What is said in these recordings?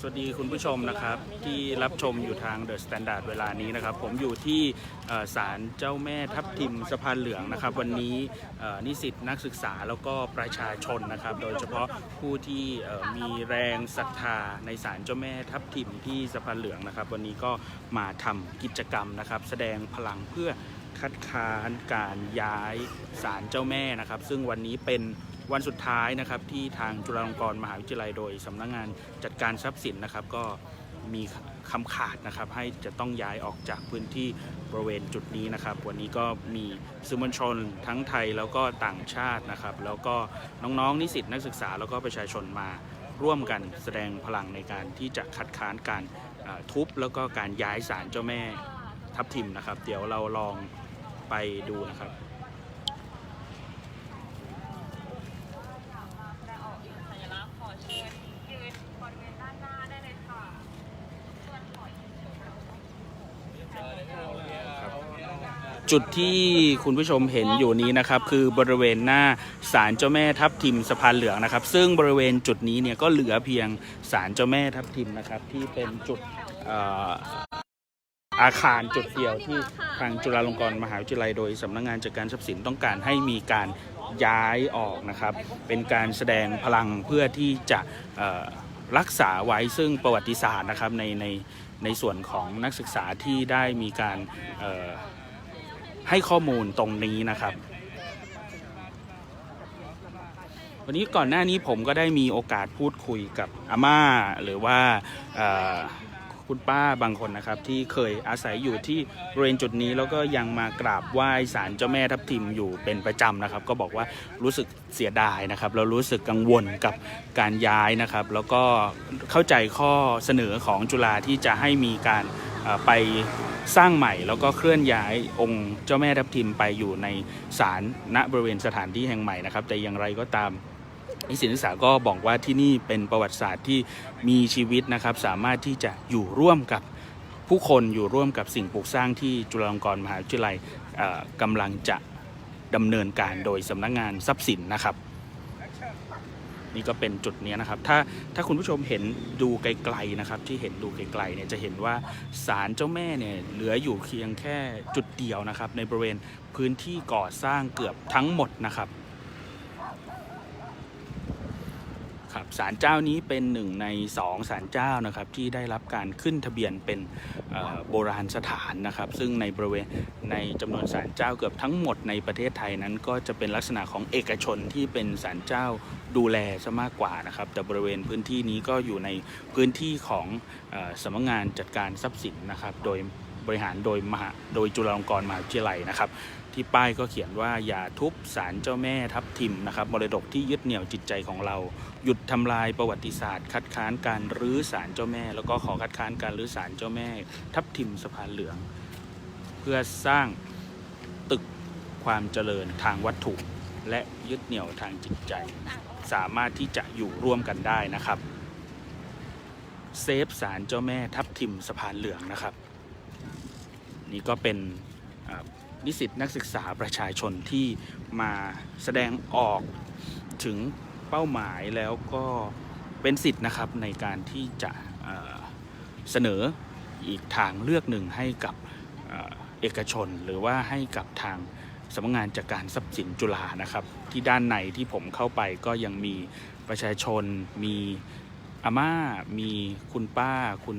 สวัสดีคุณผู้ชมนะครับ ที่รับชมอยู่ทางเดอะสแตนดาร์ดเวลานี้นะครับ ผมอยู่ที่ศาลเจ้าแม่ทับทิมสะพานเหลืองนะครับ วันนี้นิสิตนักศึกษาแล้วก็ประชาชนนะครับ โดยเฉพาะผู้ที่มีแรงศรัทธาในศาลเจ้าแม่ทับทิมที่สะพานเหลืองนะครับ วันนี้ก็มาทำกิจกรรมนะครับ แสดงพลังเพื่อคัดค้านการย้ายศาลเจ้าแม่นะครับ ซึ่งวันนี้เป็น วันสุดท้ายนะครับที่ทางจุฬาลงกรณ์มหาวิทยาลัยโดยสำนักงานจัดการทรัพย์สินนะครับ ก็มีคำขาดนะครับให้จะต้องย้ายออกจากพื้นที่บริเวณจุดนี้นะครับ วันนี้ก็มีสื่อมวลชนทั้งไทยแล้วก็ต่างชาตินะครับ แล้วก็น้องๆนิสิตนักศึกษาแล้วก็ประชาชนมาร่วมกันแสดงพลังในการที่จะคัดค้านการทุบแล้วก็การย้ายศาลเจ้าแม่ทับทิมนะครับ เดี๋ยวเราลองไปดูนะครับ แต่ออกอีกสัญลักษณ์ขอเชิญยืนบริเวณด้านหน้าได้เลยค่ะเชิญขอยืนเชิญค่ะ จุดที่คุณผู้ชมเห็นอยู่นี้นะครับคือบริเวณหน้าศาลเจ้าแม่ทับทิมสะพานเหลืองนะครับ ซึ่งบริเวณจุดนี้เนี่ยก็เหลือเพียงศาลเจ้าแม่ทับทิมนะครับ ที่เป็นจุดอาคารจุดเดียวที่ทางจุฬาลงกรณ์มหาวิทยาลัยโดยสำนักงานจัดการทรัพย์สินต้องการให้มีการย้ายออกนะครับ เป็นการแสดงพลังเพื่อที่จะรักษาไว้ซึ่งประวัติศาสตร์นะครับในในในส่วนของนักศึกษาที่ได้มีการ ให้ข้อมูลตรงนี้นะครับ วันนี้ก่อนหน้านี้ผมก็ได้มีโอกาสพูดคุยกับอาม่าหรือว่า คุณป้าบางคนนะครับ ที่เคยอาศัยอยู่ที่บริเวณจุดนี้แล้วก็ยังมากราบไหว้ศาลเจ้าแม่ทับทิมอยู่เป็นประจำนะครับ ก็บอกว่ารู้สึกเสียดายนะครับเรารู้สึกกังวลกับการย้ายนะครับ แล้วก็เข้าใจข้อเสนอของจุฬาที่จะให้มีการไปสร้างใหม่แล้วก็เคลื่อนย้ายองค์เจ้าแม่ทับทิมไปอยู่ในศาลณบริเวณสถานที่แห่งใหม่นะครับ แต่อย่างไรก็ตาม นิสิตนักศึกษาก็บอกว่าที่นี่เป็นประวัติศาสตร์ที่มีชีวิตนะครับ สามารถที่จะอยู่ร่วมกับผู้คนอยู่ร่วมกับสิ่งปลูกสร้างที่จุฬาลงกรณ์มหาวิทยาลัยกำลังจะดำเนินการโดยสำนักงานทรัพย์สินนะครับ นี่ก็เป็นจุดนี้นะครับ ถ้าถ้าคุณผู้ชมเห็นดูไกลๆนะครับ ที่เห็นดูไกลๆเนี่ยจะเห็นว่าศาลเจ้าแม่เนี่ยเหลืออยู่เพียงแค่จุดเดียวนะครับ ในบริเวณพื้นที่ก่อสร้างเกือบทั้งหมดนะครับ ครับศาลเจ้านี้เป็นหนึ่งในสองศาลเจ้านะครับที่ได้รับการขึ้นทะเบียนเป็นโบราณสถานนะครับ ซึ่งในบริเวณในจำนวนศาลเจ้าเกือบทั้งหมดในประเทศไทยนั้น ก็จะเป็นลักษณะของเอกชนที่เป็นศาลเจ้าดูแลซะมากกว่านะครับ แต่บริเวณพื้นที่นี้ก็อยู่ในพื้นที่ของอสำนักงานจัดการทรัพย์สินนะครับ โดยบริหารโดยมหาโดยจุฬาลงกรณ์มหาวิทยาลัยนะครับ ที่ป้ายก็เขียนว่าอย่าทุบศาลเจ้าแม่ทับทิมนะครับมรดกที่ยึดเหนี่ยวจิตใจของเรา หยุดทำลายประวัติศาสตร์ คัดค้านการรื้อศาลเจ้าแม่ แล้วก็ขอคัดค้านการรื้อศาลเจ้าแม่ ทับทิมสะพานเหลือง เพื่อสร้างตึกความเจริญทางวัตถุ และยึดเหนี่ยวทางจิตใจ สามารถที่จะอยู่ร่วมกันได้นะครับเซฟศาลเจ้าแม่ทับทิมสะพานเหลืองนะครับ นี่ก็เป็น นิสิตนักศึกษาประชาชนที่มาแสดงออกถึงเป้าหมายแล้วก็เป็นสิทธิ์นะครับในการที่จะเเสนออีกทางเลือกหนึ่งให้กับเอกชน หรือว่าให้กับทางสำนักงานจัดการทรัพย์สินจุฬานะครับ ที่ด้านในที่ผมเข้าไปก็ยังมีประชาชน มีอาม่า มีคุณป้า คุณ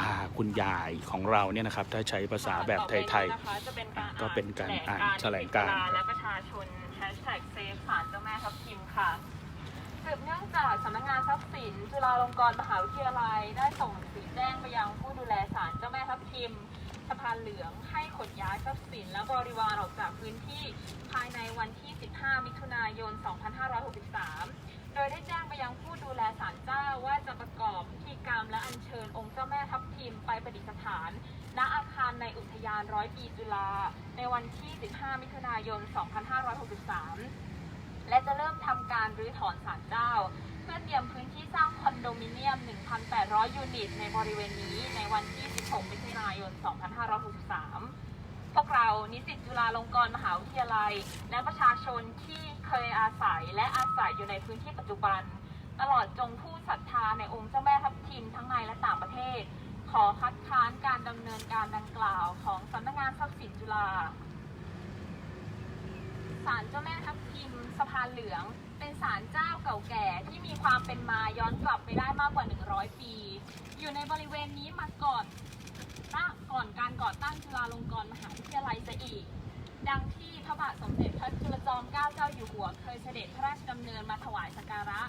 ตาคุณยายของเราเนี่ยนะครับ ถ้าใช้ภาษาแบบไทยๆ ก็เป็นการอ่านแถลงการณ์และประชาชนแฮชแท็กเซฟศาลเจ้าแม่ทับทิมค่ะสืบเนื่องจากสำนักงานทรัพย์สิน จุฬาลงกรณ์มหาวิทยาลัย ได้ส่งหนังสือแจ้งไปยังผู้ดูแลศาลเจ้าแม่ทับทิมสะพานเหลืองให้ขนย้ายทรัพย์สิน และบริวารออกจากพื้นที่ภายในวันที่ 15 มิถุนายน 2563 ในอุทยานร้อยปีจุฬาในวันที่ 15 มิถุนายน 2563 และจะเริ่มทำการรื้อถอนศาลเจ้า เพื่อเตรียมพื้นที่สร้างคอนโดมิเนียม 1,800 ยูนิต ในบริเวณนี้ในวันที่ 16 มิถุนายน 2563 พวกเรานิสิตจุฬาลงกรณ์มหาวิทยาลัย และประชาชนที่เคยอาศัยและอาศัยอยู่ในพื้นที่ปัจจุบัน ตลอดจงผู้ศรัทธาในองค์เจ้าแม่ทับทิมทั้งในและต่างประเทศ ขอคัดค้านการดำเนินการดังกล่าวของสำนักงานทรัพย์สินจุฬาศาลเจ้าแม่ทับทิมสะพานเหลือง เป็นศาลเจ้าเก่าแก่ที่มีความเป็นมาย้อนกลับไปได้มากกว่า 100 ปี อยู่ในบริเวณนี้มาก่อนณก่อนการก่อตั้งจุฬาลงกรณ์มหาวิทยาลัยซะอีก ดังที่พระบาทสมเด็จพระจุลจอมเกล้าเจ้าอยู่หัว เคยเสด็จพระราชดำเนินมาถวายสักการะ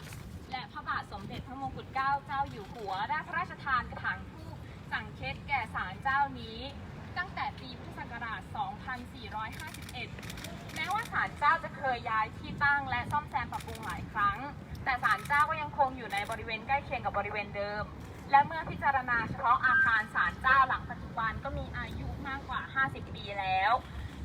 และพระบาทสมเด็จพระมงกุฎเกล้าเจ้าอยู่หัวได้พระราชทานกระถางทู สั่งเคสแก่ศาลเจ้านี้ ตั้งแต่ปีพุทธศักราช 2451 แม้ว่าศาลเจ้าจะเคยย้ายที่ตั้งและซ่อมแซมปรับปรุงหลายครั้ง แต่ศาลเจ้าก็ยังคงอยู่ในบริเวณใกล้เคียงกับบริเวณเดิม และเมื่อพิจารณาเฉพาะอาคารศาลเจ้าหลังปัจจุบันก็มีอายุมากกว่า 50 ปีแล้ว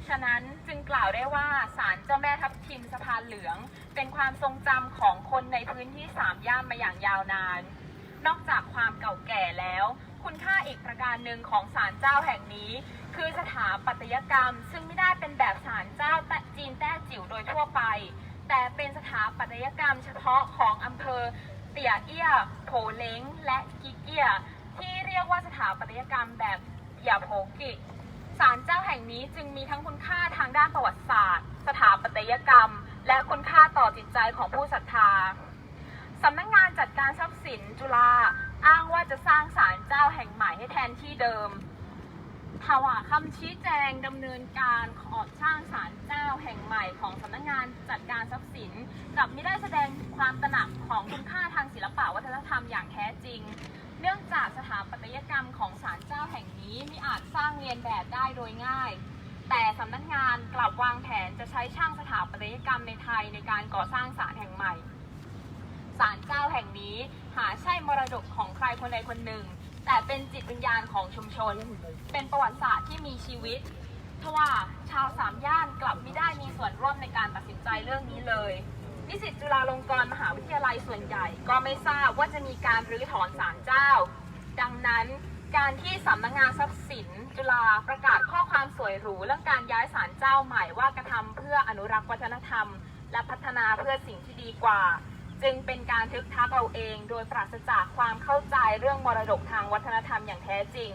ฉะนั้นจึงกล่าวได้ว่าศาลเจ้าแม่ทับทิมสะพานเหลือง เป็นความทรงจำของคนในพื้นที่สามย่านมาอย่างยาวนาน นอกจากความเก่าแก่แล้ว คุณค่าอีกประการหนึ่งของศาลเจ้าแห่งนี้ คือสถาปัตยกรรม ซึ่งไม่ได้เป็นแบบศาลเจ้าแตะจีนแต้จิ๋วโดยทั่วไป แต่เป็นสถาปัตยกรรมเฉพาะของอำเภอเตี่ยเอี้ยโผเล้งและกิเอี้ยที่เรียกว่าสถาปัตยกรรมแบบอย่าโผกิศาลเจ้าแห่งนี้จึงมีทั้งคุณค่าทางด้านประวัติศาสตร์ สถาปัตยกรรม และคุณค่าต่อจิตใจของผู้ศรัทธาสำนักงานจัดการทรัพย์สินจุฬา ว่าจะสร้างศาลเจ้าแห่งใหม่ให้แทนที่เดิมทว่าคำชี้แจงดำเนินการขอสร้างศาลเจ้าแห่งใหม่ของสำนักงานจัดการทรัพย์สินกลับไม่ได้แสดงความตระหนักของคุณค่าทางศิลปะวัฒนธรรมอย่างแท้จริง เนื่องจากสถาปัตยกรรมของศาลเจ้าแห่งนี้ไมิอาจสร้างเรียนแบบได้โดยง่าย แต่สำนักงานกลับวางแผนจะใช้ช่างสถาปัตยกรรมในไทยในการก่อสร้างศาลแห่งใหม่ศาลเจ้าแห่งนี้ หาใช่มรดกของใครคนใดคนหนึ่ง แต่เป็นจิตวิญญาณของชุมชน เป็นประวัติศาสตร์ที่มีชีวิตทว่าชาวสามย่านกลับไม่ได้มีส่วนร่วมในการตัดสินใจเรื่องนี้เลยนิสิตจุฬาลงกรณ์มหาวิทยาลัยส่วนใหญ่ ก็ไม่ทราบว่าจะมีการรื้อถอนศาลเจ้า ดังนั้นการที่สำนักงานทรัพย์สินจุฬาประกาศข้อความสวยหรูเรื่องการย้ายศาลเจ้าใหม่ว่ากระทำเพื่ออนุรักษ์วัฒนธรรม และพัฒนาเพื่อสิ่งที่ดีกว่า จึงเป็นการทึกทักเราเอง โดยปราศจากความเข้าใจเรื่องมรดกทางวัฒนธรรมอย่างแท้จริง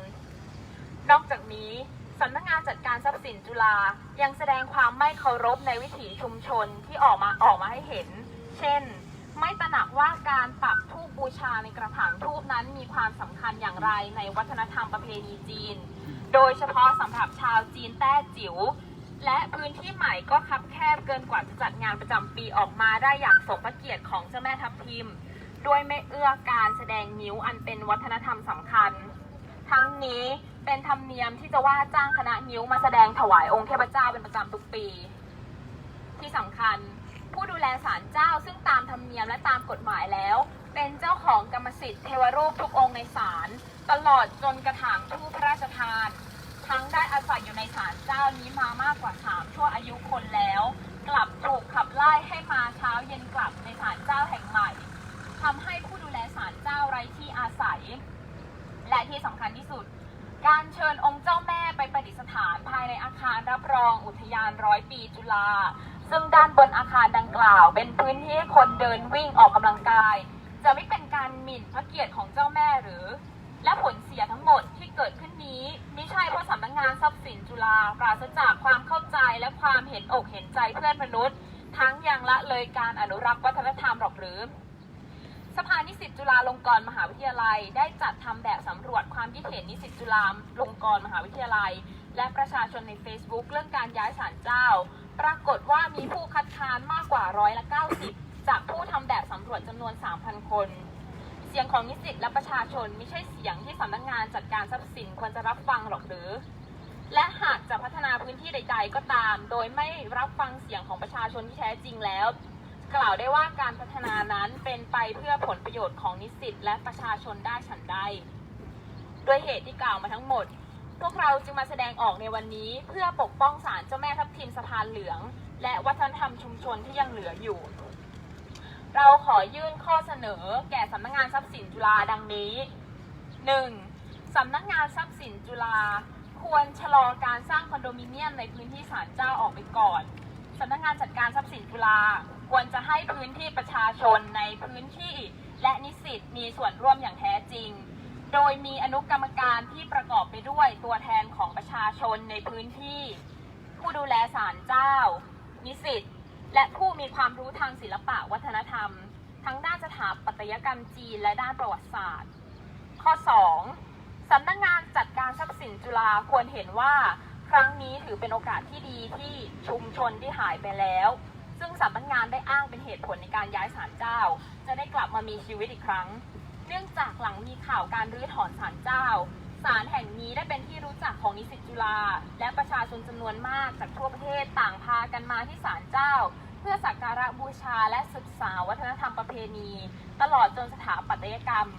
นอกจากนี้สำนักงานจัดการทรัพย์สินจุฬายังแสดงความไม่เคารพในวิถีชุมชนที่ออกมาออกมาให้เห็น เช่น ไม่ตระหนักว่าการปักธูปบูชาในกระถางทูปนั้นมีความสำคัญอย่างไรในวัฒนธรรมประเพณีจีน โดยเฉพาะสำหรับชาวจีนแต้จิ๋ว และพื้นที่ใหม่ก็คับแคบเกินกว่าจะจัดงานประจำปีออกมาได้อย่างสมพระเกียรติของเจ้าแม่ทับทิม ด้วยไม่เอื้อการแสดงนิ้วอันเป็นวัฒนธรรมสำคัญ ทั้งนี้เป็นธรรมเนียมที่จะว่าจ้างคณะนิ้วมาแสดงถวายองค์เทพเจ้าเป็นประจำทุกปี ที่สำคัญผู้ดูแลศาลเจ้าซึ่งตามธรรมเนียมและตามกฎหมายแล้ว เป็นเจ้าของกรรมสิทธิ์เทวรูปทุกองค์ในศาลตลอดจนกระถางทูพระราชทาน ทั้งได้อาศัยอยู่ในศาลเจ้านี้มามากกว่าสามชั่วอายุคนแล้ว กลับถูกขับไล่ให้มาเช้าเย็นกลับในศาลเจ้าแห่งใหม่ทำให้ผู้ดูแลศาลเจ้าไร้ที่อาศัย และที่สำคัญที่สุด การเชิญองค์เจ้าแม่ไปประดิษฐานภายในอาคารรับรองอุทยานร้อยปีจุฬาซึ่งด้านบนอาคารดังกล่าว เป็นพื้นที่ให้คนเดินวิ่งออกกำลังกาย จะไม่เป็นการหมิ่นพระเกียรติของเจ้าแม่หรือ และผลเสียทั้งหมด ที่เกิดขึ้นนี้ไม่ใช่เพราะสำนักงานทรัพย์สินจุฬาปราศจากความเข้าใจและความเห็นอกเห็นใจเพื่อนมนุษย์ ทั้งยังละเลยการอนุรักษ์วัฒนธรรมหรอกหรือ สภานิสิตจุฬาลงกรณ์มหาวิทยาลัย ได้จัดทำแบบสำรวจความคิดเห็นนิสิตจุฬาลงกรณ์มหาวิทยาลัย และประชาชนใน Facebook เรื่องการย้ายศาลเจ้า ปรากฏว่ามีผู้คัดค้านมากกว่าร้อยละ90 จากผู้ทำแบบสำรวจจำนวน 3,000 คน เสียงของนิสิตและประชาชนไม่ใช่เสียงที่สำนักงานจัดการทรัพย์สินควรจะรับฟังหรอกหรือ และหากจะพัฒนาพื้นที่ใด ๆ ก็ตาม โดยไม่รับฟังเสียงของประชาชนที่แท้จริงแล้ว กล่าวได้ว่าการพัฒนานั้นเป็นไปเพื่อผลประโยชน์ของนิสิตและประชาชนได้ฉันใดด้วยเหตุที่กล่าวมาทั้งหมด พวกเราจึงมาแสดงออกในวันนี้ เพื่อปกป้องศาลเจ้าแม่ทับทิมสะพานเหลือง และวัฒนธรรมชุมชนที่ยังเหลืออยู่ เราขอยื่นข้อเสนอแก่สำนักงานทรัพย์สินจุฬาดังนี้ 1. สำนักงานทรัพย์สินจุฬาควรชะลอการสร้างคอนโดมิเนียมในพื้นที่ศาลเจ้าออกไปก่อนสำนักงานจัดการทรัพย์สินจุฬาควรจะให้พื้นที่ประชาชนในพื้นที่ และนิสิตมีส่วนร่วมอย่างแท้จริง โดยมีอนุกรรมการที่ประกอบไปด้วยตัวแทนของประชาชนในพื้นที่ ผู้ดูแลศาลเจ้า นิสิต และผู้มีความรู้ทางศิลปะวัฒนธรรม ทั้งด้านสถาปัตยกรรมจีนและด้านประวัติศาสตร์ ข้อ 2. สำนักงานจัดการทรัพย์สินจุฬาควรเห็นว่าครั้งนี้ถือเป็นโอกาสที่ดีที่ชุมชนที่หายไปแล้ว ซึ่งสำนักงานได้อ้างเป็นเหตุผลในการย้ายศาลเจ้า จะได้กลับมามีชีวิตอีกครั้ง เนื่องจากหลังมีข่าวการรื้อถอนศาลเจ้า ศาลแห่งนี้ได้เป็นที่รู้จักของนิสิตจุฬาและประชาชนจำนวนมากจากทั่วประเทศต่างพากันมาที่ศาลเจ้า เพื่อสักการะบูชาและศึกษาวัฒนธรรมประเพณี ตลอดจนสถาปัตยกรรม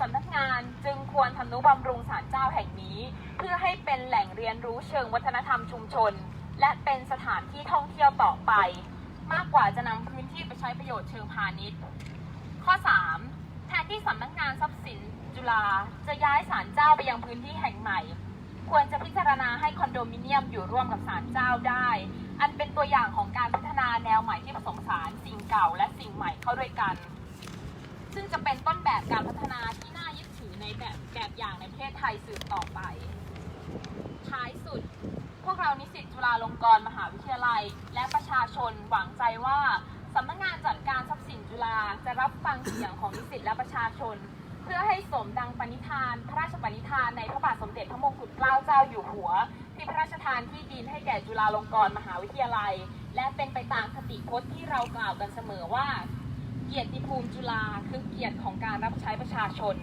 สำนักงานจึงควรทำนุบำรุงศาลเจ้าแห่งนี้ เพื่อให้เป็นแหล่งเรียนรู้เชิงวัฒนธรรมชุมชน และเป็นสถานที่ท่องเที่ยวต่อไป มากกว่าจะนำพื้นที่ไปใช้ประโยชน์เชิงพาณิชย์ ข้อ 3. แทนที่สำนักงานทรัพย์สิน จุฬาจะย้ายศาลเจ้าไปยังพื้นที่แห่งใหม่ ควรจะพิจารณาให้คอนโดมิเนียมอยู่ร่วมกับศาลเจ้าได้ อันเป็นตัวอย่างของการพัฒนาแนวใหม่ที่ผสมผสานสิ่งเก่าและสิ่งใหม่เข้าด้วยกัน ซึ่งจะเป็นต้นแบบการพัฒนาที่น่ายึดถือในแบบแบบอย่างในประเทศไทยสืบต่อไป ท้ายสุด พวกเรานิสิตจุฬาลงกรณ์มหาวิทยาลัย และประชาชนหวังใจว่าสำนักงานจัดการทรัพย์สินจุฬาจะรับฟังเสียงของนิสิตและประชาชน เพื่อให้สมดังปณิธาน พระราชปณิธานในพระบาทสมเด็จพระมงกุฎเกล้าเจ้าอยู่หัว ที่พระราชทานที่ดินให้แก่จุฬาลงกรณ์มหาวิทยาลัย และเป็นไปตามคติพจน์ที่เรากล่าวกันเสมอว่า เกียรติภูมิจุฬาคือเกียรติของการรับใช้ประชาชน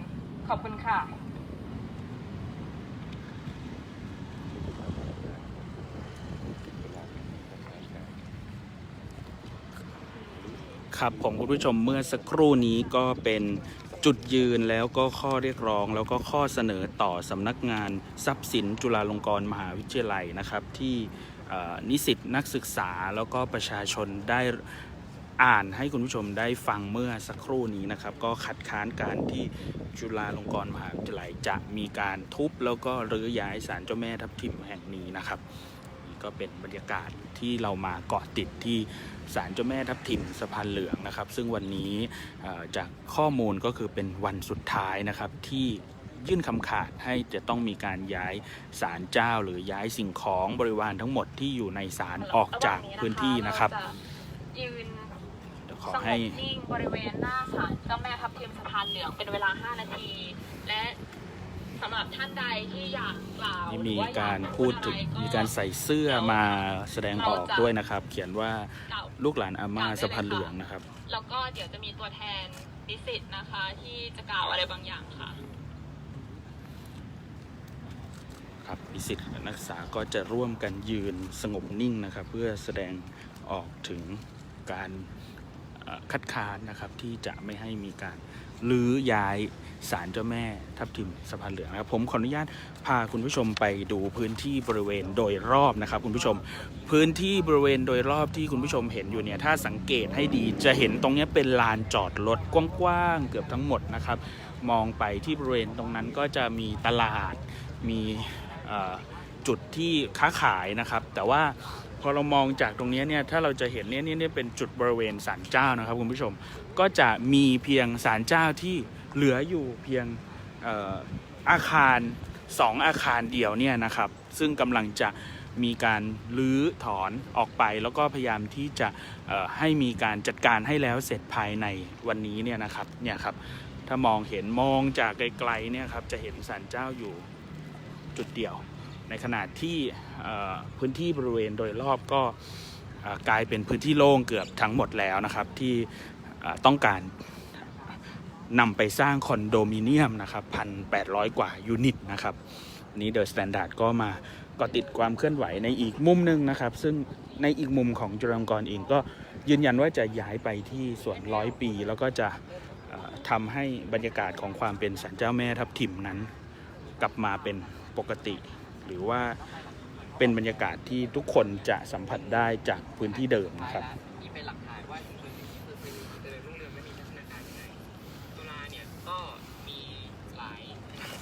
ขอบคุณค่ะครับผมคุณผู้ชมเมื่อสักครู่นี้ก็เป็น จุดยืนแล้วก็ข้อเรียกร้อง แล้วก็ข้อเสนอต่อสำนักงานทรัพย์สินจุฬาลงกรณ์มหาวิทยาลัยนะครับ ที่นิสิตนักศึกษาแล้วก็ประชาชนได้อ่านให้คุณผู้ชมได้ฟังเมื่อสักครู่นี้นะครับ ก็คัดค้านการที่จุฬาลงกรณ์มหาวิทยาลัย จะมีการทุบแล้วก็รื้อย้ายศาลเจ้าแม่ทับทิมแห่งนี้นะครับ ก็เป็นบรรยากาศที่เรามาเกาะติดที่ศาลเจ้าแม่ทับทิมสะพานเหลืองนะครับ ซึ่งวันนี้เอ่อจากข้อมูลก็คือเป็นวันสุดท้ายนะครับที่ยื่นคำขาดให้จะต้องมีการย้ายศาลเจ้า หรือย้ายสิ่งของบริวารทั้งหมดที่อยู่ในศาลออกจากพื้นที่นะครับเาจยืนเดี๋ยวขอสงให้บนิ่งบริเวณหน้าศาลเจ้าแม่ทับทิมสะพานเหลืองเป็นเวลา 5 นาที และ สำหรับท่านใดที่อยากกล่าวนี่หมีอว่าอยการพูดถึงอะไรมีการใส่เสื้อมาแสดงออกด้วยนะครับ เขียนว่ากล่าวลูกหลานอาม่าสะพานเหลืองนะครับ แล้วก็เดี๋ยวจะมีตัวแทนนิสิตนะคะ ที่จะกล่าวอะไรบางอย่างค่ะ ครับนิสิตนักศึกษาก็จะร่วมกันยืนสงบนิ่งนะครับ เพื่อแสดงออกถึงการเอ่อคัดค้านนะครับที่จะไม่ให้มีการลื้อย้าย ศาลเจ้าแม่ทับทิมสะพานเหลืองนะครับผมขออนุญาตพาคุณผู้ชมไปดูพื้นที่บริเวณโดยรอบนะครับ คุณผู้ชม พื้นที่บริเวณโดยรอบที่คุณผู้ชมเห็นอยู่เนี่ยถ้าสังเกตให้ดีจะเห็นตรงนี้เป็นลานจอดรถกว้างๆเกือบทั้งหมดนะครับ มองไปที่บริเวณตรงนั้นก็จะมีตลาดมีจุดที่ค้าขายนะครับ แต่ว่าพอเรามองจากตรงนี้เนี่ยถ้าเราจะเห็นเนี่ยเนี่ยเนี่ยเป็นจุดบริเวณศาลเจ้านะครับคุณผู้ชมก็จะมีเพียงศาลเจ้าที่ เหลืออยู่เพียงออาคารสองอาคารเดียวเนี่ยนะครับ ซึ่งกำลังจะมีการรื้อถอนออกไป แล้วก็พยายามที่จะให้มีการจัดการให้แล้วเสร็จภายในวันนี้เนี่ยนะครับเนี่ยครับถ้ามองเห็นมองจากไกลๆเนี่ยครับจะเห็นศาลเจ้าอยู่จุดเดียว ในขณะที่พื้นที่บริเวณโดยรอบก็กลายเป็นพื้นที่โล่งเกือบทั้งหมดแล้วนะครับที่ต้องการ นำไปสร้างคอนโดมิเนียมนะครับพันแปดร้อยกว่ายูนิตนะครับนี้เดอะสแตนดาร์ดก็มาก็ติดความเคลื่อนไหวในอีกมุมหนึ่งนะครับ ซึ่งในอีกมุมของจุฬาลงกรณ์เองก็ยืนยันว่าจะย้ายไปที่ส่วนร้อยปี แล้วก็จะเอ่อทำให้บรรยากาศของความเป็นสันเจ้าแม่ทับทิมนั้น กลับมาเป็นปกติ หรือว่าเป็นบรรยากาศที่ทุกคนจะสัมผัสได้จากพื้นที่เดิมนะครับ ก็มีหลาย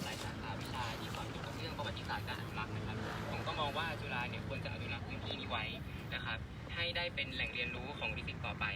หลายสาขาวิชาที่สอนเกี่ยวกับเรื่องประวัติศาสตร์การอนุรักษ์นะครับ ผมก็มองว่าจุฬาเนี่ยควรจะอนุรักษ์พื้นที่นี้ไว้นะครับ ให้ได้เป็นแหล่งเรียนรู้ของวิสิตต่อไป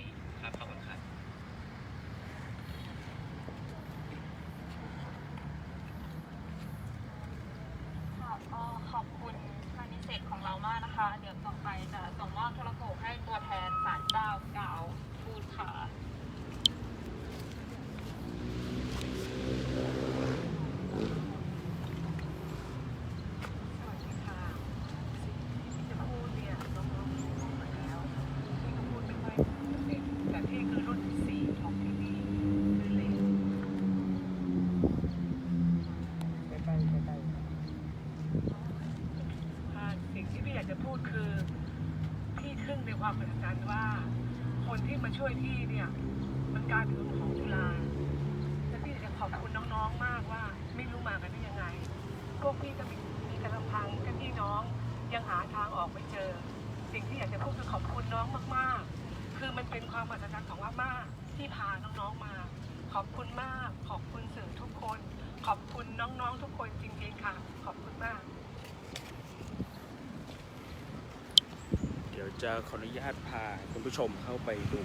จะขออนุญาตพาคุณผู้ชมเข้าไปดู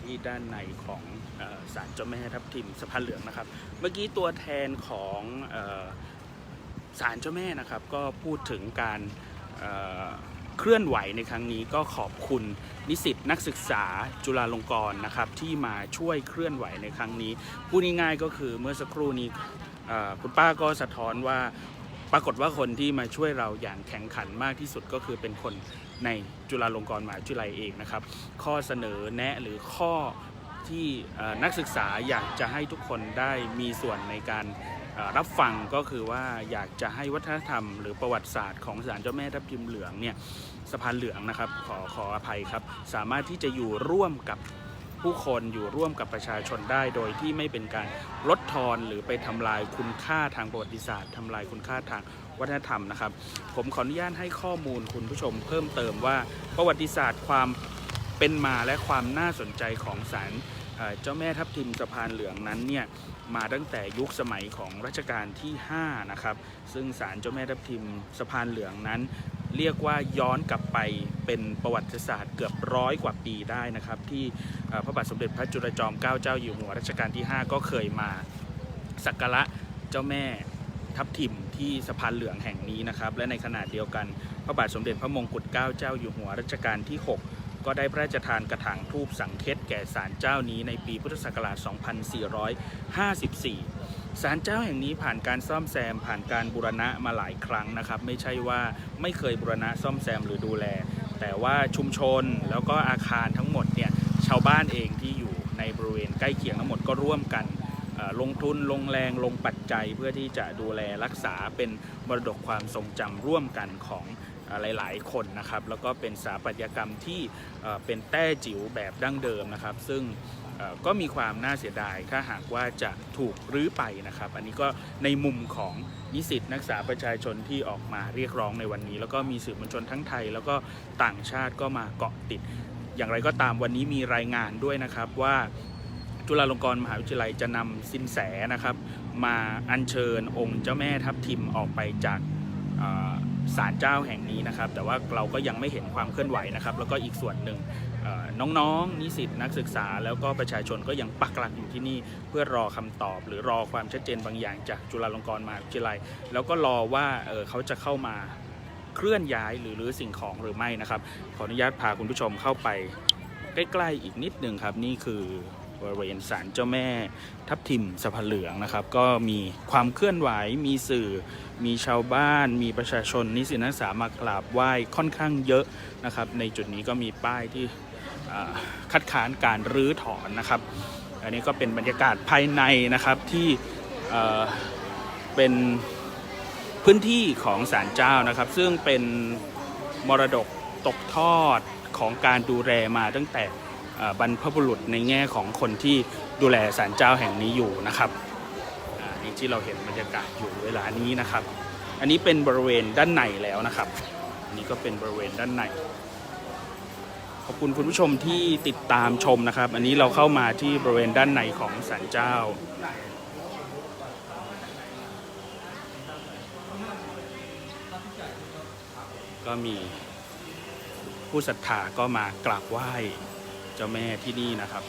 ที่ด้านในของศาลเจ้าแม่ทับทิมสะพานเหลืองนะครับ เมื่อกี้ตัวแทนของศาลเจ้าแม่นะครับ ก็พูดถึงการเเคลื่อนไหวในครั้งนี้ก็ขอบคุณนิสิตนักศึกษาจุฬาลงกรณ์นะครับ ที่มาช่วยเคลื่อนไหวในครั้งนี้พูดง่ายๆก็คือเมื่อสักครู่นี้คุณป้าก็สะท้อนว่า ปรากฏว่าคนที่มาช่วยเราอย่างแข็งขันมากที่สุดก็คือเป็นคนในจุฬาลงกรณ์มหาวิทยาลัยเองนะครับ ข้อเสนอแนะหรือข้อที่นักศึกษาอยากจะให้ทุกคนได้มีส่วนในการรับฟังก็คือว่าอยากจะให้วัฒนธรรม หรือประวัติศาสตร์ของศาลเจ้าแม่ทับทิมเหลืองเนี่ยสะพานเหลืองนะครับขอขออภัยครับ สามารถที่จะอยู่ร่วมกับ ผู้คนอยู่ร่วมกับประชาชนได้ โดยที่ไม่เป็นการลดทอนหรือไปทำลายคุณค่าทางประวัติศาสตร์ทำลายคุณค่าทางวัฒนธรรมนะครับ ผมขออนุญาตให้ข้อมูลคุณผู้ชมเพิ่มเติมว่าประวัติศาสตร์ความเป็นมาและความน่าสนใจของศาลเจ้าแม่ทับทิมสะพานเหลืองนั้นเนี่ยมาตั้งแต่ยุคสมัยของรัชกาลที่ 5 นะครับ ซึ่งศาลเจ้าแม่ทับทิมสะพานเหลืองนั้น เรียกว่าย้อนกลับไปเป็นประวัติศาสตร์เกือบร้อยกว่าปีได้นะครับ ที่พระบาทสมเด็จพระจุลจอมเกล้าเจ้าอยู่หัวรัชกาลที่ 5 ก็เคยมาสักการะเจ้าแม่ทับทิมที่สะพานเหลืองแห่งนี้นะครับ และในขณะเดียวกัน พระบาทสมเด็จพระมงกุฎเกล้าเจ้าอยู่หัวรัชกาลที่ 6 ก็ได้พระราชทานกระถางทูปสังเคตแก่ศาลเจ้านี้ในปีพุทธศักราช 2454 ศาลเจ้าแห่งนี้ผ่านการซ่อมแซม ผ่านการบูรณะมาหลายครั้งนะครับ ไม่ใช่ว่าไม่เคยบูรณะซ่อมแซมหรือดูแล แต่ว่าชุมชนแล้วก็อาคารทั้งหมดเนี่ยชาวบ้านเองที่อยู่ในบริเวณใกล้เคียงทั้งหมดก็ร่วมกันลงทุนลงแรงลงปัจจัยเพื่อที่จะดูแลรักษาเป็นมรดกความทรงจำร่วมกันของหลาย ๆ คนนะครับ แล้วก็เป็นสถาปัตยกรรมที่เป็นแต้จิ๋วแบบดั้งเดิมนะครับ ซึ่ง ก็มีความน่าเสียดายถ้าหากว่าจะถูกรื้อไปนะครับ อันนี้ก็ในมุมของนิสิตนักศึกษาประชาชนที่ออกมาเรียกร้องในวันนี้ แล้วก็มีสื่อมวลชนทั้งไทย แล้วก็ต่างชาติก็มาเกาะติด อย่างไรก็ตามวันนี้มีรายงานด้วยนะครับว่าจุฬาลงกรณ์มหาวิทยาลัยจะนำสินแสนะครับ มาอัญเชิญองค์เจ้าแม่ทับทิมออกไปจากศาลเจ้าแห่งนี้นะครับ แต่ว่าเราก็ยังไม่เห็นความเคลื่อนไหวนะครับ แล้วก็อีกส่วนหนึ่ง น้องๆนิสิตนักศึกษา แล้วก็ประชาชนก็ยังปักหลักอยู่ที่นี่เพื่อรอคำตอบ หรือรอความชัดเจนบางอย่างจากจุฬาลงกรณ์มหาวิทยาลัย แล้วก็รอว่าเเขาจะเข้ามาเคลื่อนย้ายหรือรื้อสิ่งของหรือไม่นะครับ ขออนุญาตพาคุณผู้ชมเข้าไปใกล้ๆอีกนิดหนึ่งครับนี่คือบริเวณศาลเจ้าแม่ทับทิมสะพานเหลืองนะครับ ก็มีความเคลื่อนไหวมีสื่อ มีชาวบ้าน มีประชาชนนิสิตนักศึกษามากราบไหว้ค่อนข้างเยอะนะครับ ในจุดนี้ก็มีป้ายที่ คัดค้านการรื้อถอนนะครับ อันนี้ก็เป็นบรรยากาศภายในนะครับที่เป็นพื้นที่ของศาลเจ้านะครับ ซึ่งเป็นมรดกตกทอดของการดูแลมาตั้งแต่บรรพบุรุษในแง่ของคนที่ดูแลศาลเจ้าแห่งนี้อยู่นะครับอ่านี่ที่เราเห็นบรรยากาศอยู่เวลานี้นะครับ อันนี้เป็นบริเวณด้านในแล้วนะครับ อันนี้ก็เป็นบริเวณด้านใน ขอบคุณคุณผู้ชมที่ติดตามชมนะครับ อันนี้เราเข้ามาที่บริเวณด้านในของศาลเจ้า ก็มีผู้ศรัทธาก็มากราบไหว้เจ้าแม่ที่นี่นะครับ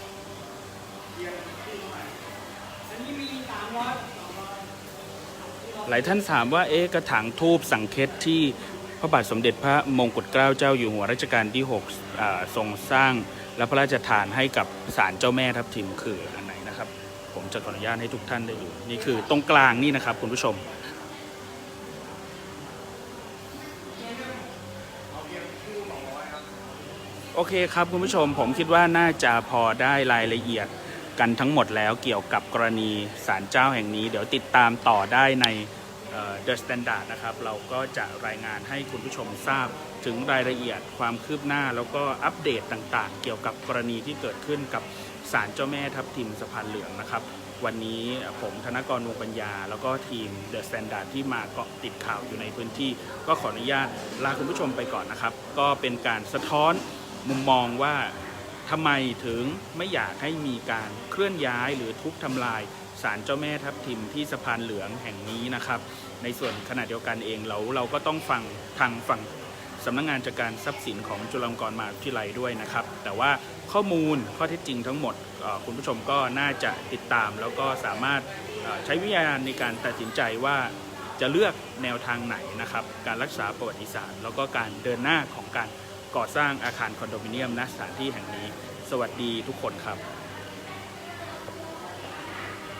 หลายท่านถามว่าเอ๊ะกระถางทูบสังเคตที่ พระบาทสมเด็จพระมงกุฎเกล้าเจ้าอยู่หัวรัชกาลที่6ทรงสร้างและพระราชทานให้กับศาลเจ้าแม่ทับทิมคืออันไหนนะครับ ผมจะขออนุญาตให้ทุกท่านได้ดูนี่คือตรงกลางนี่นะครับคุณผู้ชม โอเคครับคุณผู้ชมผมคิดว่าน่าจะพอได้รายละเอียดกันทั้งหมดแล้วเกี่ยวกับกรณีศาลเจ้าแห่งนี้ เดี๋ยวติดตามต่อได้ใน เอ่เดอะสแตนดาร์ดนะครับ เราก็จะรายงานให้คุณผู้ชมทราบถึงรายละเอียดความคืบหน้า แล้วก็อัปเดตต่างๆ เกี่ยวกับกรณีที่เกิดขึ้นกับศาลเจ้าแม่ทับทิมสะพานเหลืองนะครับ วันนี้ผมธนกรวงปัญญา แล้วก็ทีมเดอะสแตนดาร์ดที่มาเกาะติดข่าวอยู่ในพื้นที่ ก็ขออนุญาตลาคุณผู้ชมไปก่อนนะครับ ก็เป็นการสะท้อนมุมมองว่าทำไมถึงไม่อยากให้มีการเคลื่อนย้ายหรือทุบทำลาย ศาลเจ้าแม่ทับทิมที่สะพานเหลืองแห่งนี้นะครับ ในส่วนขณะเดียวกันเองเราเราก็ต้องฟังทางฝั่งสำนักงานจัดการทรัพย์สินของจุฬาลงกรณ์มหาวิทยาลัยด้วยนะครับ แต่ว่าข้อมูลข้อเท็จจริงทั้งหมดคุณผู้ชมก็น่าจะติดตาม แล้วก็สามารถใช้วิญญาณในการตัดสินใจว่าจะเลือกแนวทางไหนนะครับ การรักษาประวัติศาสตร์ แล้วก็การเดินหน้าของการก่อสร้างอาคารคอนโดมิเนียมณสถานที่แห่งนี้ สวัสดีทุกคนครับ